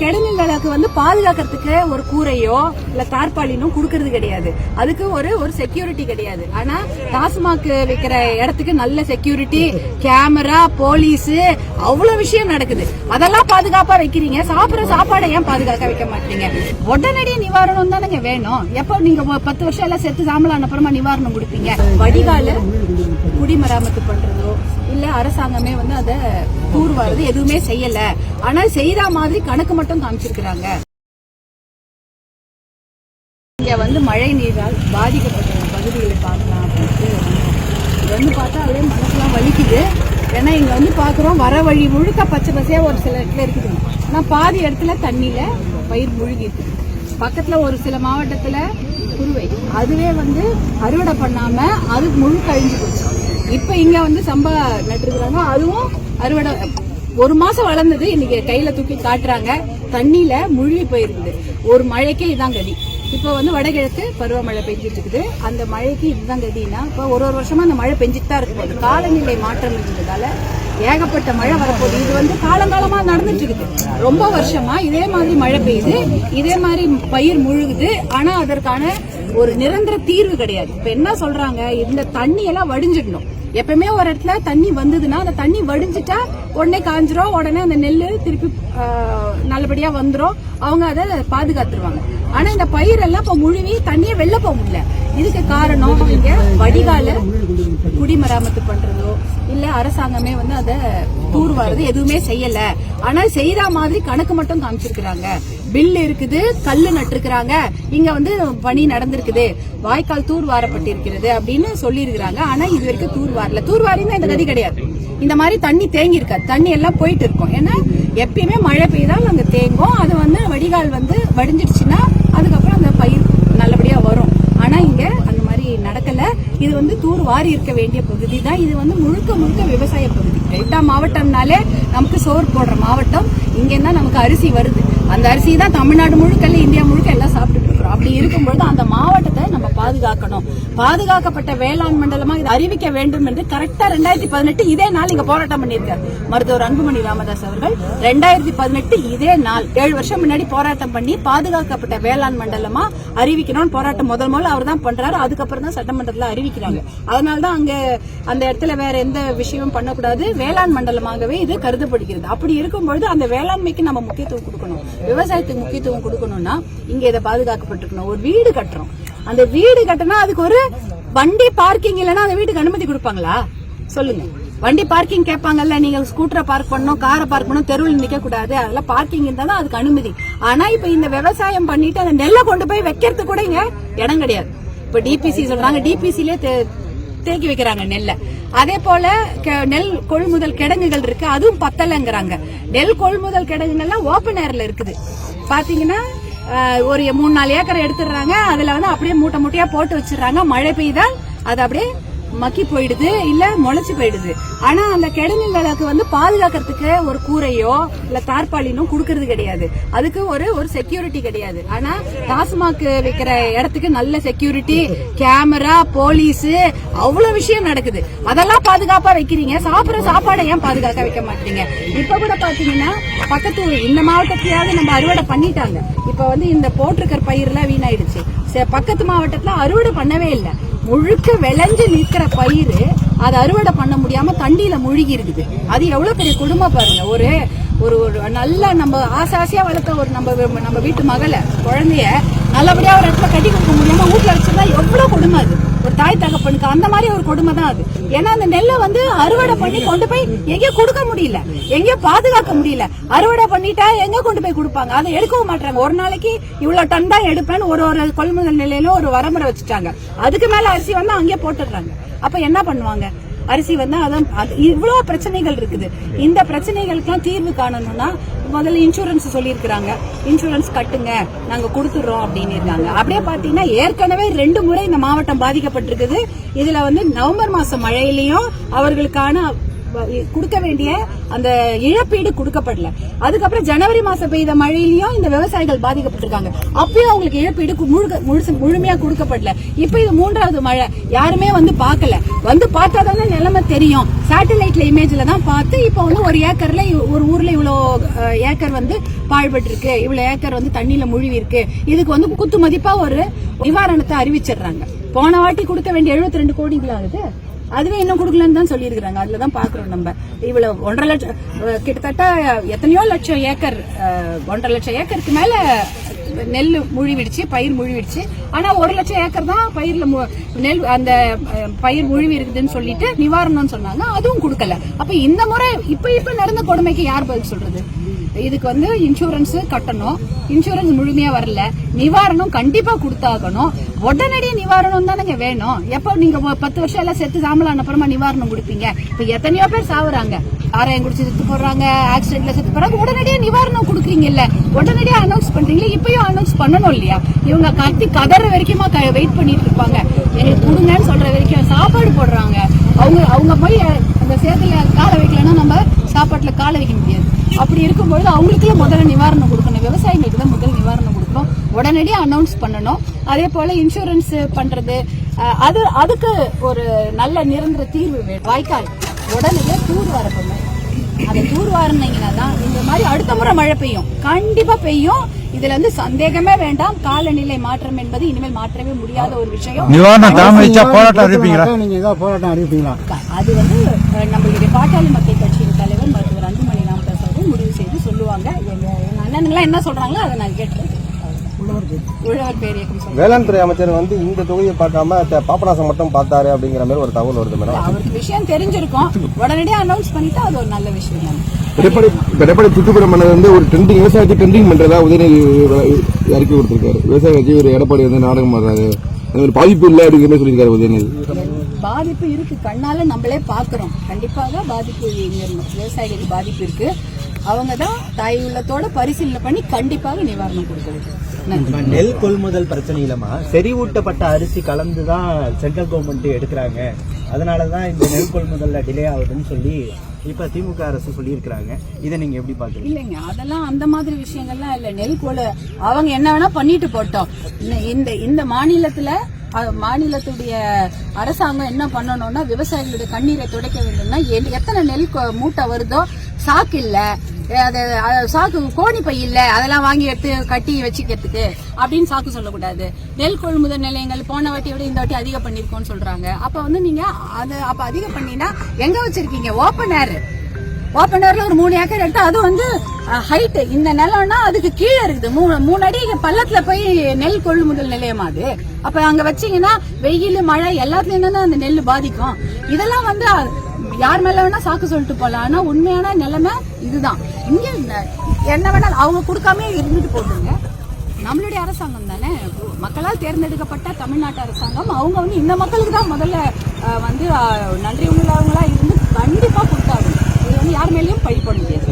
கிடங்குகளுக்கு வந்து பாதுகாக்கிறதுக்கு ஒரு கூரையோ இல்ல தார்பாலினோ கொடுக்கறது கிடையாது. அதுக்கு ஒரு ஒரு செக்யூரிட்டி கிடையாது. ஆனா டாஸ்மாக் விற்கிற இடத்துக்கு நல்ல செக்யூரிட்டி கேமரா போலீஸ் அவ்வளவு விஷயம் நடக்குது. அதெல்லாம் பாதுகாப்பா வைக்கிறீங்க. சாப்பிடுற சாப்பாடை ஏன் பாதுகாக்க வைக்க மாட்டீங்க? உடனடி நிவாரணம் தானேங்க வேணும். எப்போ நீங்க பத்து வருஷம் எல்லாம் செத்து சாம்பலான அப்புறமா நிவாரணம் கொடுப்பீங்க? வடிகால குடிமராமத்து பண்றதோ இல்ல அரசாங்கமே வந்து அதை தூர்வாரது எதுவுமே செய்யல. ஆனா செய்யற மாதிரி கணக்கு மட்டும் காமிச்சிருக்கிறாங்க. இங்க வந்து மழை நீரால் பாதிக்கப்பட்ட பகுதிகளை பார்க்கலாம் அப்படின்ட்டு இது வந்து பார்த்தா அப்படியே மனசுலாம் வலிக்குது. ஏன்னா இங்க வந்து பாக்குறோம் வர வழி முழுக்க பச்சை பசையா ஒரு சில இடத்துல இருக்குது. ஆனா பாதி இடத்துல தண்ணியில பயிர் முழுகி இருக்கு பக்கத்துல ஒரு சில மாவட்டத்துல குருவை. அதுவே வந்து அறுவடை பண்ணாம அது முழு கழிஞ்சு போச்சு. இப்ப இங்க வந்து சம்பா நட்டுருக்குறாங்க. அதுவும் அறுவடை ஒரு மாசம் வளர்ந்தது இன்னைக்கு கையில தூக்கி காட்டுறாங்க. தண்ணியில முழுகி போயிருக்குது. ஒரு மழைக்கே இதான் கதி. இப்போ வந்து வடகிழக்கு பருவமழை பெஞ்சிட்டு இருக்குது அந்த மழைக்கு இதுதான் கதினா இப்போ ஒரு ஒரு வருஷமா அந்த மழை பெஞ்சிட்டு தான் இருக்கும் காலநிலை மாற்றம் இருந்ததால ஏகப்பட்ட மழை வரப்போகுது. இது வந்து காலங்காலமா நடந்துட்டு இருக்குது ரொம்ப வருஷமா இதே மாதிரி மழை பெய்யுது. இதே மாதிரி பயிர் முழுகுது. ஆனா அதற்கான ஒரு நிரந்தர தீர்வு கிடையாது. இப்ப என்ன சொல்றாங்க? இந்த தண்ணி எல்லாம் வடிஞ்சிடணும். எப்பவுமே ஒரு இடத்துல தண்ணி வந்ததுன்னா அந்த தண்ணி வடிஞ்சிட்டா உடனே காஞ்சிரும். உடனே அந்த நெல் திருப்பி நல்லபடியா வந்துடும் அவங்க அதை பாதுகாத்துருவாங்க. ஆனா இந்த பயிரெல்லாம் இப்ப முழுவி தண்ணியை வெளில போக முடியல. இதுக்கு காரணம் இங்க வடிகால குடிமராமத்து பண்றதோ இல்ல அரசாங்கமே வந்து அதை தூர்வாரது எதுவுமே செய்யல. ஆனா செய்யற மாதிரி கணக்கு மட்டும் காமிச்சிருக்கிறாங்க. பில் இருக்குது கல்லு நட்டிருக்கிறாங்க. இங்க வந்து பணி நடந்திருக்குது. வாய்க்கால் தூர் வாரப்பட்டிருக்கிறது அப்படின்னு சொல்லியிருக்கிறாங்க. ஆனா இது வரைக்கும் தூர் வாரல தூர் வாரினா இந்த நதி கிடையாது. இந்த மாதிரி தண்ணி தேங்கி இருக்காது தண்ணி எல்லாம் போயிட்டு இருக்கும் ஏன்னா எப்பயுமே மழை பெய்தால் அங்க தேங்கும். அது வந்து வடிகால் வந்து வடிஞ்சிடுச்சுன்னா அதுக்கப்புறம் அந்த பயிர் நல்லபடியா வரும். ஆனா இங்க அந்த மாதிரி நடக்கல. இது வந்து தூர் வாரி இருக்க வேண்டிய பகுதி தான். இது வந்து முழுக்க முழுக்க விவசாய பகுதி. டெல்டா மாவட்டம்னாலே நமக்கு சோறு போடுற மாவட்டம். இங்கே தான் நமக்கு அரிசி வருது. அந்த அரிசி தான் தமிழ்நாடு முழுக்க இந்தியா முழுக்க எல்லாம் சாப்பிட்டுட்டு இருக்கிறோம். அப்படி இருக்கும்பொழுது அந்த பாதுகாக்கணும். பாதுகாக்கப்பட்ட வேளாண் மண்டலமா இதை அறிவிக்க வேண்டும் என்று கரெக்டா ரெண்டாயிரத்தி பதினெட்டு இதே நாள் இங்க போராட்டம் பண்ணியிருக்காரு. மருத்துவர் அன்புமணி ராமதாஸ் அவர்கள். ரெண்டாயிரத்தி பதினெட்டு இதே நாள் ஏழு வருஷம் முன்னாடி போராட்டம் பண்ணி பாதுகாக்கப்பட்ட வேளாண் மண்டலமா அறிவிக்கணும்னு போராட்டம் முதல் முதல்ல அவர் தான் பண்றாரு. அதுக்கப்புறம் தான் சட்டமன்றத்தில் அறிவிக்கிறாங்க. அதனால தான் அங்க அந்த இடத்துல வேற எந்த விஷயமும் பண்ணக்கூடாது. வேளாண் மண்டலமாகவே இது கருதப்படுகிறது. அப்படி இருக்கும்பொழுது அந்த வேளாண்மைக்கு நம்ம முக்கியத்துவம் கொடுக்கணும். விவசாயத்துக்கு முக்கியத்துவம் கொடுக்கணும்னா இங்க இதை பாதுகாக்கப்பட்டிருக்கணும். ஒரு வீடு கட்டுறோம். அந்த வீடு கட்டினா அதுக்கு ஒரு வண்டி பார்க்கிங் இல்லைன்னா அந்த வீட்டுக்கு அனுமதி கொடுப்பாங்களா? சொல்லுங்க. வண்டி பார்க்கிங் கேட்பாங்கல்ல நீங்க ஸ்கூட்டரை பார்க் பண்ணணும் காரை பார்க் பண்ணணும் தெருவில் நிக்க கூடாது. அதெல்லாம் பார்க்கிங் இருந்தா தான் அதுக்கு அனுமதி. ஆனா இப்ப இந்த விவசாயம் பண்ணிட்டு அந்த நெல்லை கொண்டு போய் வைக்கிறது கூட இங்க இடம் கிடையாது. இப்ப டிபிசி சொல்றாங்க. டிபிசிலே தேக்கி வைக்கிறாங்க நெல்லை. அதே போல கெ- நெல் கொள்முதல் கிடங்குகள் இருக்கு. அதுவும் பத்தலைங்கிறாங்க. நெல் கொள்முதல் கிடங்குகள்லாம் ஓப்பன் ஏர்ல இருக்குது. பாத்தீங்கன்னா ஒரு மூணு நாலு ஏக்கர் எடுத்துடுறாங்க. அதுல வந்து அப்படியே மூட்டை மூட்டையா போட்டு வச்சிடுறாங்க. மழை பெய்தால் அது அப்படியே மக்கி போயிடுது இல்ல முளைச்சு போயிடுது. ஆனா அந்த கிடங்குகளுக்கு வந்து பாதுகாக்கிறதுக்கு ஒரு கூரையோ இல்ல தார்பாலினோ கொடுக்கறது கிடையாது. அதுக்கு ஒரு ஒரு செக்யூரிட்டி கிடையாது. ஆனா டாஸ்மாக் வைக்கிற இடத்துக்கு நல்ல செக்யூரிட்டி கேமரா போலீஸ் அவ்வளவு விஷயம் நடக்குது. அதெல்லாம் பாதுகாப்பா வைக்கிறீங்க. சாப்பிடுற சாப்பாடை ஏன் பாதுகாக்க வைக்க மாட்டீங்க? இப்ப கூட பாத்தீங்கன்னா பக்கத்து இந்த மாவட்டத்தையாவது நம்ம அறுவடை பண்ணிட்டாங்க. இப்ப வந்து இந்த போட்டிருக்கிற பயிரெல்லாம் வீணாயிடுச்சு. சரி, பக்கத்து மாவட்டத்துல அறுவடை பண்ணவே இல்லை. முழுக்க விளைஞ்சு நிற்கிற பயிர் அதை அறுவடை பண்ண முடியாம தண்ணியில முழுகி இருக்குது அது எவ்வளோ பெரிய குடும்பம் பாருங்க. ஒரு ஒரு ஒரு நல்ல நம்ம ஆசை ஆசையாக வளர்த்த ஒரு நம்ம நம்ம வீட்டு மகளை குழந்தைய நல்லபடியா ஒரு இடத்துல கட்டி கொடுக்க முடியாம வீட்டுல வச்சிருந்தா எவ்வளவு குடும்பம் அது. ஒரு தாய் தகப்பனுக்கு அந்த மாதிரி ஒரு கொடுமை தான் அது. ஏன்னா அந்த நெல்லை வந்து அறுவடை பண்ணி கொண்டு போய் எங்கேயும் கொடுக்க முடியல. எங்கேயும் பாதுகாக்க முடியல. அறுவடை பண்ணிட்டா எங்க கொண்டு போய் கொடுப்பாங்க. அதை எடுக்கவும் மாட்டாங்க ஒரு நாளைக்கு இவ்வளவு டன் தான் எடுப்பேன்னு ஒரு ஒரு கொள்முதல் நிலையில ஒரு வரமுறை வச்சுட்டாங்க. அதுக்கு மேல அரிசி வந்து அங்கேயே போட்டுடுறாங்க. அப்ப என்ன பண்ணுவாங்க? அரிசி வந்து அதான் அது இவ்வளவு பிரச்சனைகள் இருக்குது. இந்த பிரச்சனைகளுக்கெல்லாம் தீர்வு காணணும்னா முதல்ல இன்சூரன்ஸ் சொல்லியிருக்கிறாங்க. இன்சூரன்ஸ் கட்டுங்க நாங்கள் கொடுத்துட்றோம் அப்படின்னு இருக்காங்க. அப்படியே பார்த்தீங்கன்னா ஏற்கனவே ரெண்டு முறை இந்த மாவட்டம் பாதிக்கப்பட்டிருக்குது. இதில் வந்து நவம்பர் மாதம் மழையிலையும் அவர்களுக்கான கொடுக்க வேண்டிய அந்த இழப்பீடு கொடுக்கப்படல. அதுக்கப்புறம் ஜனவரி மாசம் பெய்த மழையிலயும் இந்த விவசாயிகள் பாதிக்கப்பட்டிருக்காங்க. அப்பயும் அவங்களுக்கு இழப்பீடு முழுக்க முழுசு முழுமையா கொடுக்கப்படல. இப்ப இது மூன்றாவது மழை. யாருமே வந்து பார்க்கல. வந்து பார்த்தா தானே நிலைமை தெரியும். சேட்டலைட்ல இமேஜ்ல தான் பார்த்து இப்போ வந்து ஒரு ஏக்கர்ல ஒரு ஊர்ல இவ்வளோ ஏக்கர் வந்து பாழ்பட்டு இருக்கு ஏக்கர் வந்து தண்ணியில முழுவி இருக்கு இதுக்கு வந்து குத்து மதிப்பா ஒரு நிவாரணத்தை அறிவிச்சிடுறாங்க. போன வாட்டி கொடுக்க வேண்டிய 72 ரெண்டு கோடிங்களா ஆகுது. அதுவே இன்னும் கொடுக்கலன்னு தான் சொல்லியிருக்கிறாங்க. அதுல தான் பாக்குறோம் நம்ம. இவ்வளவு ஒன்றரை லட்சம் கிட்டத்தட்ட எத்தனையோ லட்சம் ஏக்கர் ஒன்றரை லட்சம் ஏக்கருக்கு மேல நெல் முழுவிடுச்சு பயிர் முழுவிடுச்சு. ஆனா ஒரு லட்சம் ஏக்கர் தான் பயிர்ல மு- நெல் அந்த அஹ், பயிர் முழுவி இருக்குதுன்னு சொல்லிட்டு நிவாரணம்னு சொன்னாங்க. அதுவும் கொடுக்கல. அப்ப இந்த முறை இப்ப இப்ப நடந்த கொடுமைக்கு யார் பதில் சொல்றது? இதுக்கு வந்து இன்சூரன்ஸ் கட்டணும். இன்சூரன்ஸ் முழுமையா வரல. நிவாரணம் கண்டிப்பா கொடுத்தாகணும். உடனடியே நிவாரணம் தானங்க வேணும். எப்போ நீங்க பத்து வருஷம் எல்லாம் செத்து சாம்பலான அப்புறமா நிவாரணம் கொடுப்பீங்க? இப்ப எத்தனையோ பேர் சாவுறாங்க. ஆராயம் குடிச்சு செத்து போடுறாங்க ஆக்சிடென்ட்ல செத்து போறாங்க. உடனடியே நிவாரணம் கொடுக்குறீங்கல்ல. உடனடியே அனௌன்ஸ் பண்றீங்களா? இப்பயும் அனௌன்ஸ் பண்ணணும் இல்லையா? இவங்க கத்தி கதற வரைக்குமா வெயிட் பண்ணிட்டு இருப்பாங்க. எங்களுக்கு கொடுங்கன்னு சொல்ற வரைக்கும் சாப்பாடு போடுறாங்க. அவங்க அவங்க போய் அந்த சேத்துல காலை வைக்கலன்னா நம்ம சாப்பாட்டுல காலை வைக்க முடியாது. அப்படி இருக்கும்பொழுது அவங்களுக்குள்ள முதல்ல நிவாரணம் கொடுக்கணும். விவசாயிகளுக்கு தான் முதல் நிவாரணம் கொடுக்கணும். உடனடியாக அனௌன்ஸ் பண்ணணும். அதே போல இன்சூரன்ஸ் பண்றது அஹ், அது அதுக்கு ஒரு நல்ல நிரந்தர தீர்வு வேணும் வாய்க்கால். உடனடியாக தூர் வரப்படணும் அதை தூர் வாரினீங்கன்னா தான் இந்த மாதிரி அடுத்த முறை மழை பெய்யும். கண்டிப்பா பெய்யும். இதுல வந்து சந்தேகமே வேண்டாம். காலநிலை மாற்றம் என்பது இனிமேல் மாற்றவே முடியாத ஒரு விஷயம். போராட்டம் அறிவிப்பீங்களா? நீங்க ஏதாவது போராட்டம் அறிவிப்பீங்களா? அது வந்து நம்மளுடைய என்ன சொல்றாங்களோ அதை நான் சொல்லுவாங்க வேளாண் துறை அமைச்சர் வந்து இந்த தொகுதியை பார்க்காம பாபநாசம் மட்டும் பார்த்தாரு அப்படிங்கிற மாதிரி ஒரு தகவல் வருது மேடம் அவருக்கு விஷயம் தெரிஞ்சிருக்கும். உடனடியாக அனௌன்ஸ் பண்ணிட்டா அது ஒரு நல்ல விஷயம் தான். எடப்பாடி எடப்பாடி சுற்றுப்புறம் பண்ணது வந்து ஒரு ட்ரெண்டிங் விவசாயத்தை ட்ரெண்டிங் பண்றதா உதயநிதி அறிக்கை கொடுத்திருக்காரு. விவசாய கட்சி ஒரு எடப்பாடி வந்து நாடகம் ஒரு பாதிப்பு இல்லை அப்படிங்கிற மாதிரி சொல்லியிருக்காரு உதயநிதி. பாதிப்பு இருக்கு. கண்ணால நம்மளே பாக்குறோம் கண்டிப்பாக பாதிப்பு விவசாயிகளுக்கு பாதிப்பு இருக்கு. அவங்க தான் தாய் உள்ளத்தோட பரிசீலனை பண்ணி கண்டிப்பாக நிவாரணம் கொடுக்கறது. நெல் கொள்முதல் பிரச்சனையிலமா செறிவூட்டப்பட்ட அரிசி கலந்து தான் சென்ட்ரல் கவர்மெண்ட் எடுக்கிறாங்க. அதனால தான் இந்த நெல் கொள்முதல்ல டிலே ஆகுதுன்னு சொல்லி இப்ப திமுக அரசு சொல்லியிருக்கிறாங்க. இதை நீங்க எப்படி பாக்குறீங்க இல்லைங்க அதெல்லாம் அந்த மாதிரி விஷயங்கள்லாம் இல்ல. நெல் கொலை அவங்க என்ன வேணா பண்ணிட்டு போட்டோம். இந்த- இந்த மாநிலத்துல மாநிலத்துடைய அரசாங்கம் என்ன பண்ணணும்னா விவசாயிகளுடைய கண்ணீரை துடைக்க வேண்டும்னா எத்தனை நெல் மூட்டை வருதோ சாக்கு இல்ல. அது சாக்கு கோணி பை அதெல்லாம் வாங்கி எடுத்து கட்டி வச்சுக்கிறதுக்கு அப்படின்னு சாக்கு சொல்லக்கூடாது. நெல் கொள்முதல் நிலையங்கள் போன வாட்டி விட இந்த வாட்டி அதிகம் பண்ணிருக்கோம்னு சொல்றாங்க. அப்ப வந்து நீங்க அது அப்ப அதிகம் பண்ணினா எங்க வச்சிருக்கீங்க? ஓப்பன் ஏர் ஓப்பன் ஏர்ல ஒரு மூணு ஏக்கர் எடுத்தா அது வந்து ஹைட் இந்த நிலம்னா அதுக்கு கீழே இருக்குது. மூணு மூணு அடி பள்ளத்துல போய் நெல் கொள்முதல் நிலையம் அது. அப்ப அங்க வச்சீங்கன்னா வெயில் மழை எல்லாத்துலயும் தான் அந்த நெல் பாதிக்கும். இதெல்லாம் வந்து யார் மேல வேணா சாக்கு சொல்லிட்டு போலாம். ஆனா உண்மையான நிலைமை இதுதான். இங்கே என்ன வேணாலும் அவங்க கொடுக்காம இருந்துட்டு போட்டுருங்க. நம்மளுடைய அரசாங்கம் தானே? மக்களால் தேர்ந்தெடுக்கப்பட்ட தமிழ்நாட்டு அரசாங்கம் அவங்க வந்து இந்த மக்களுக்கு தான் முதல்ல வந்து நன்றி உள்ளவங்களா இருந்து கண்டிப்பாக கொடுத்தாங்க இது வந்து யார் மேலேயும் பழி முடியாது